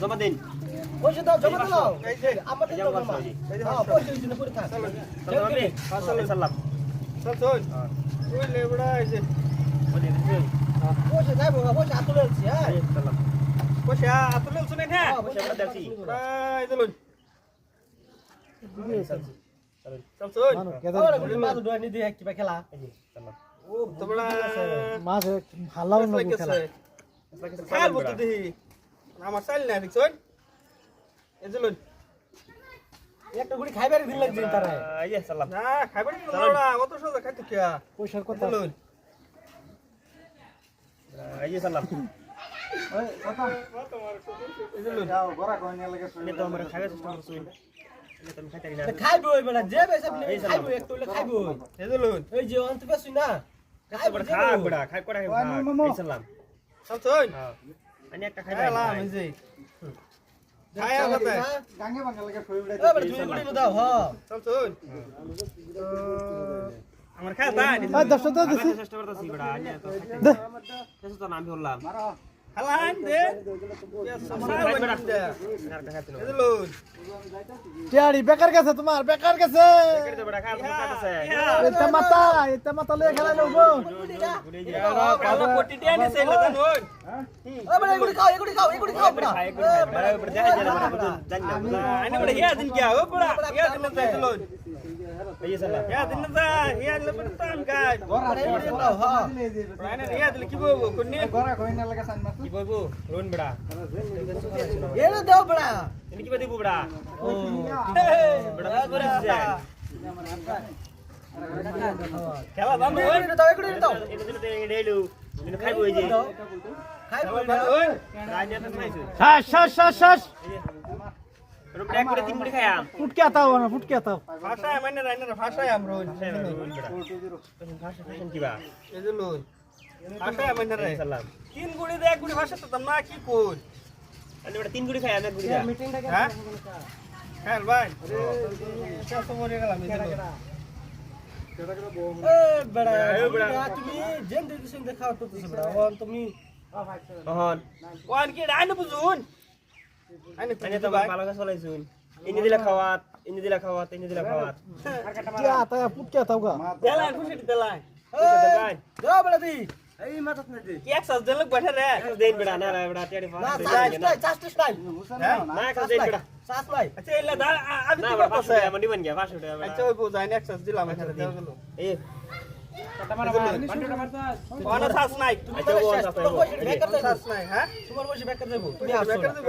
জমা দিন। পয়সা দাও জমা দাও। আমাদের দাও জমা। হ্যাঁ পয়সা দিন করে থাক। চলো সালাম। চল চল। ওই লেবড়া এই যে। পয়সা যাইবো পয়সা হাতে লইছি হ্যাঁ। সালাম। পয়সা আতলে শুনে না হ্যাঁ, পয়সা আমরা দেখছি এই দিলুন চল চল। মাছ দিয়ে কিবা খেলা। ও তোমরা মাছ হালাও না খেলা। খাল বলতে দেখি। আমার চাইল না দেখছ? এই দিলুন একটা গুলি খাইবার দিন লাগছে তারা। ইয়ে সালাম। না খাইবার কি তোমরা অত সোজা খাইতে কিয়া? পয়সার কথা। দিলুন ইয়ে সালাম। এই দিলুন এটা তো আমরা খাইবার চেষ্টা করছি। এটা তো আমি খাইতে না। খাইবো ওই বেলা যে বেসা খাইবো একটু হলে খাইবো। এই দিলুন এই যে অন্ত বেসুই না। খাইবো বড় খা বড় খাই করে খাই সালাম। হ্যাঁ। আমি একটা খাই খাইলাম এই যে। খাই আলাদা। এবার তুমি গুলি দাও হ। চল চল। আমার তাই? এই দশ টাকা দিছি। চেষ্টা করতেছি বড় আজ তো দে। তো আমি বললাম হালান দে আর খাইতে না এই দিলুন টিয়াড়ি বেকার গেছে তোমার বেকার গেছে কেটে দে বড় খা খাইতেছে এটা মাথা এটা মাথা লয়ে খেলা নেবো কালো কোটি টিয়া নি সেই লাগান হই এবার এগুলি খাও এগুলি খাও এগুলি খাও বড়া খাই করে বড় বড় দেখা যায় বড় জানি না আইনে বড় হিয়া দিন কিয়া ও বড় হিয়া দিন না দিলুন ইয়ে সালাম হিয়া দিন না হিয়া দিন ফুটকে আতাও না ফুটকে আতাও ভাষায় মানে রাইনা ভাষায় আমরা ভাষা কিবা এই দিলুন ভাষায় মানে রে সালাম তিন গুড়ি দে এক গুড়ি ভাষা তো না কি কোন আমি বড় তিন গুড়ি খায়াম এক গুড়ি খা হ্যাঁ ভাই শেষ মরে গেলাম তুমি কি বুঝুন ভালো কাজ চলাইছুন ইনি দিলা খাওয়াত ইনি দিলা খাওয়াত ইনি দিলা খাওয়াত। কে আতা ফুটকে আতাও গা দেলাই খুশি দেলাই দেন দাও দি। এই মাথাত না দি। কি এক দেলক বসে রে? দেন বড় না রে বড় টিয়ারি না ফাস চাস চাস নাই হ্যাঁ? না কাজ দেন বড়। চাস নাই। আচ্ছা এলা দা আমি তো বড় কথা পাঁচশো টাকা মন্ডি বন গিয়া আচ্ছা ওই বুঝাই এক সাজ দিলাম এখানে দেও গেল এই নাই। আচ্ছা বেকার হ্যাঁ? বেকার যাইবো তুমি বেকার দিব